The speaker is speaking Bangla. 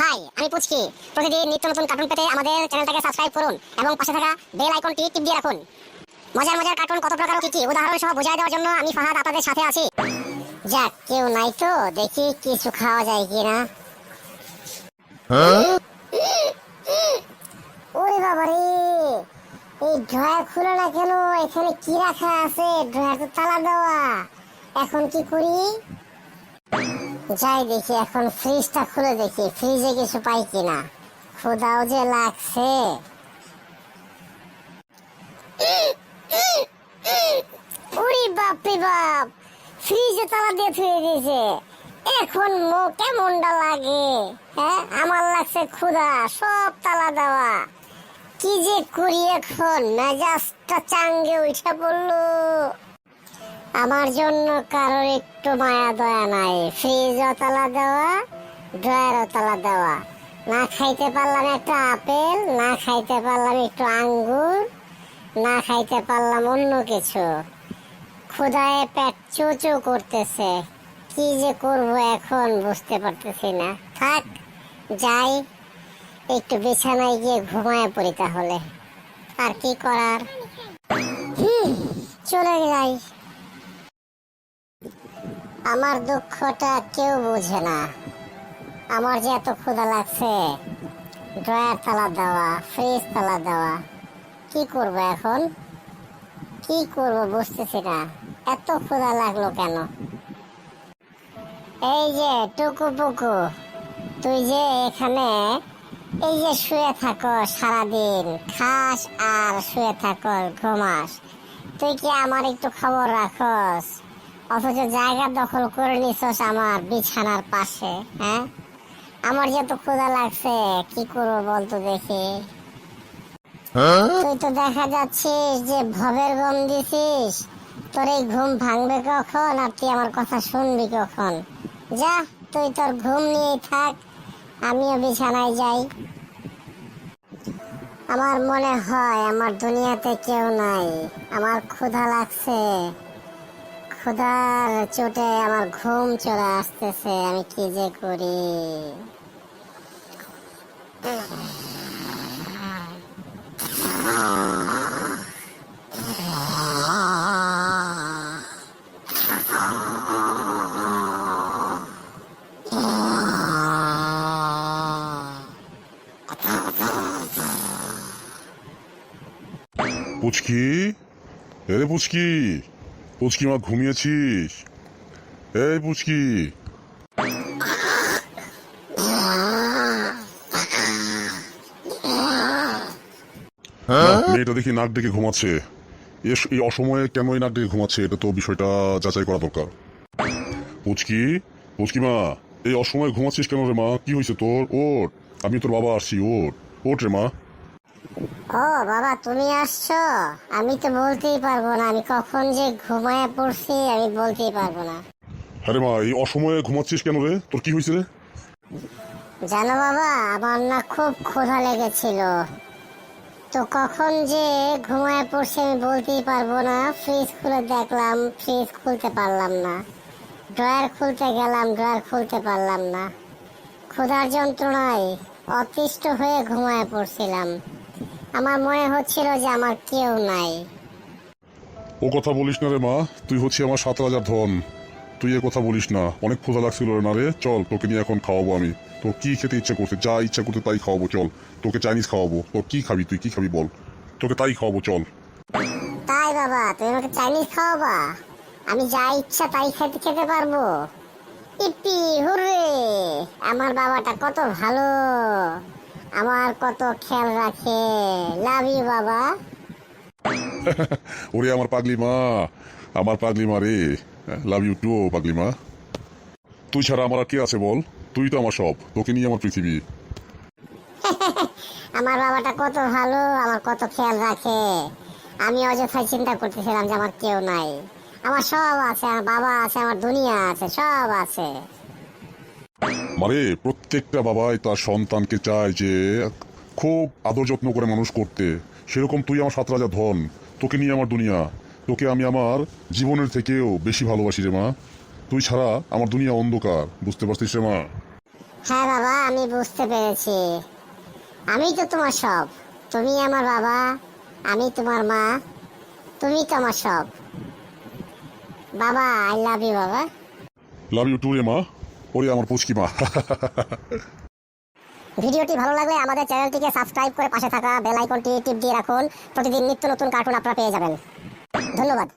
হাই, আমি পুচকি। প্রতিদিন নিত্য নতুন কার্টুন পেতে আমাদের চ্যানেলটাকে সাবস্ক্রাইব করুন এবং পাশে থাকা বেল আইকনটি টিপ দিয়ে রাখুন। মজার মজার কার্টুন কত প্রকার কি কি উদাহরণ সহ বোঝাই দেওয়ার জন্য আমি ফাহাদ আপনাদের সাথে আছি। যাক, কেউ নাই তো, দেখি কিছু খাওয়া যায় কিনা। ওরে বাবা রে এই ড্রয়ার খুলে না কেন? এখানে কি রাখা আছে? ড্রয়ার তো তালা দেওয়া। এখন কি করি? যাই দেখি, এখন ফ্রিজটা খুলে দেখি ফ্রিজে কিছু পাই কিনা। ক্ষুদাও যে লাগছে। উরি বাপ রে বাপ ফ্রিজে তালা দিয়ে থুয়ে দিয়েছে। এখন মো কেমনটা লাগে হ্যাঁ? আমার লাগছে ক্ষুধা, সব তালা দেওয়া। কি যে করি এখন, মেজাজটা চাঙ্গে উঠে পড়ল। আমার জন্য কারোর একটু মায়া দয়া নাই। ফ্রিজও তালা দেওয়া ড্রয়ারও তালা দেওয়া। না খাইতে পারলাম একটা আপেল না খাইতে পারলাম একটু আঙ্গুর না খাইতে পারলাম অন্য কিছু। ক্ষুধায় পেট চুচু করতেছে। কি যে করব এখন বুঝতে পারতেছি না। থাক যাই একটু বিছানায় গিয়ে ঘুমায় পড়ি তাহলে। আর কি করার? হুম, চলে যাই। আমার দুঃখটা কেউ বোঝে না। আমার যে এত ক্ষুধা লাগছে, ড্রয়ার তালা দেওয়া, ফ্রিজ তালা দেওয়া, কি করব এখন? কি করব বুঝতেছি না। এত ক্ষুধা লাগল কেন? এই যে টুকু পুকু তুই যে এখানে, এই যে শুয়ে থাকো সারাদিন, খাস আর শুয়ে থাকো, ঘুমাস। তুই কি আমার একটু খবর রাখস? অথচ জায়গা দখল করে নিছস আমার বিছানার পাশে হ্যাঁ? আমার যে তো ক্ষুধা লাগছে কি করব বলতো দেখি? তুই তো দেখা যাচ্ছিস যে ভবের গম দিছিস তোর এই ঘুম ভাঙবে কখন আর তুই আমার কথা শুনবি কখন? যা তুই তোর ঘুম নিয়েই থাক আমিও বিছানায় যাই। আমার মনে হয় আমার দুনিয়াতে কেউ নাই আমার ক্ষুধা লাগছে। ক্ষুধার চোটে আমার ঘুম চলে আসতেছে আমি কি যে করি? পুচকি? এরে পুচকি। পুচকি মা ঘুমিয়েছিস? এই পুচকি। না, মেয়েটা দেখি নাক ডেকে ঘুমাচ্ছে। এই অসময়ে কেন এই নাক ডেকে ঘুমাচ্ছে? এটা তো বিষয়টা যাচাই করা দরকার। পুচকি পুচকি মা এই অসময়ে ঘুমাচ্ছিস কেন রে মা? কি হয়েছে তোর? ওট আমি তোর বাবা আসছি ওট ওট রে মা। ও বাবা তুমি আসছো? আমি তো বলতেই পারব না। আমি কখন যে ঘুমায় পড়ছি আমি বলতেই পারব না। আরে মা এই অসময়ে ঘুমাচ্ছিস কেন রে? তোর কি হয়েছে রে? জানো বাবা আমার না খুব ক্ষুধা লেগেছিল। তো কখন যে ঘুমায় পড়ছে আমি বলতেই পারব না। ফ্রিজ খুলে দেখলাম ফ্রিজ খুলতে পারলাম না। ড্রয়ার খুলতে গেলাম ড্রয়ার খুলতে পারলাম না। ক্ষুধার যন্ত্রণায় অতিষ্ঠ হয়ে ঘুমায় পড়ছিলাম। আমার মনে হচ্ছিল যে আমার কেউ নাই। ও কথা বলিস না রে মা তুই হচ্ছে আমার সাত রাজার ধন। তুই এ কথা বলিস না অনেক ক্ষুধা লাগছিল রে না রে? চল তোকে নিয়ে এখন খাওয়াবো আমি। তোর কি খেতে ইচ্ছা করছে? যা ইচ্ছা করতে তাই খাওয়াবো চল। তোকে চাইনিজ খাওয়াবো। তোর কি খাবি তুই? কি খাবি বল? তোকে তাই খাওয়াবো চল। তাই বাবা তুমি আমাকে চাইনিজ খাওয়াবা? আমি যা ইচ্ছা তাই খেতে খেতে পারব। ইপি হুরে আমার বাবাটা কত ভালো। আমার কত খেয়াল রাখে। লাভ ইউ বাবা। ওরে আমার পাগলি মা আমার পাগলি মা রে। লাভ ইউ টু পাগলি মা। তুই ছাড়া আমার আর কে আছে বল? তুই তো আমার সব তোকে নিয়ে আমার পৃথিবী। আমার বাবাটা কত ভালো আমার কত খেয়াল রাখে। আমি অযথায় চিন্তা করতেছিলাম যে আমার কেউ নাই। আমার সব আছে আমার বাবা আছে আমার দুনিয়া আছে সব আছে। মানে প্রত্যেকটা বাবাই তার সন্তানকে চায় যে খুব আদর যত্ন করে মানুষ করতে। সেরকম তুই আমার সাত রাজা ধন তোকে নিয়ে আমার দুনিয়া। তোকে আমি আমার জীবনের থেকেও বেশি ভালোবাসি রে মা। তুই ছাড়া আমার দুনিয়া অন্ধকার বুঝতে পারছিস রে মা? হ্যাঁ বাবা আমি বুঝতে পেরেছি। আমি তো তোমার সব। তুমি আমার বাবা আমি তোমার মা তুমি তো আমার সব। বাবা আই লাভ ইউ বাবা। লাভ ইউ টু রে মা। ওরে আমার পুচকি মা। ভিডিওটি ভালো লাগলে আমাদের চ্যানেলটিকে সাবস্ক্রাইব করে পাশে থাকা বেল আইকনটি টিপ দিয়ে রাখুন। প্রতিদিন নিত্য নতুন কার্টুন আপনারা পেয়ে যাবেন। ধন্যবাদ।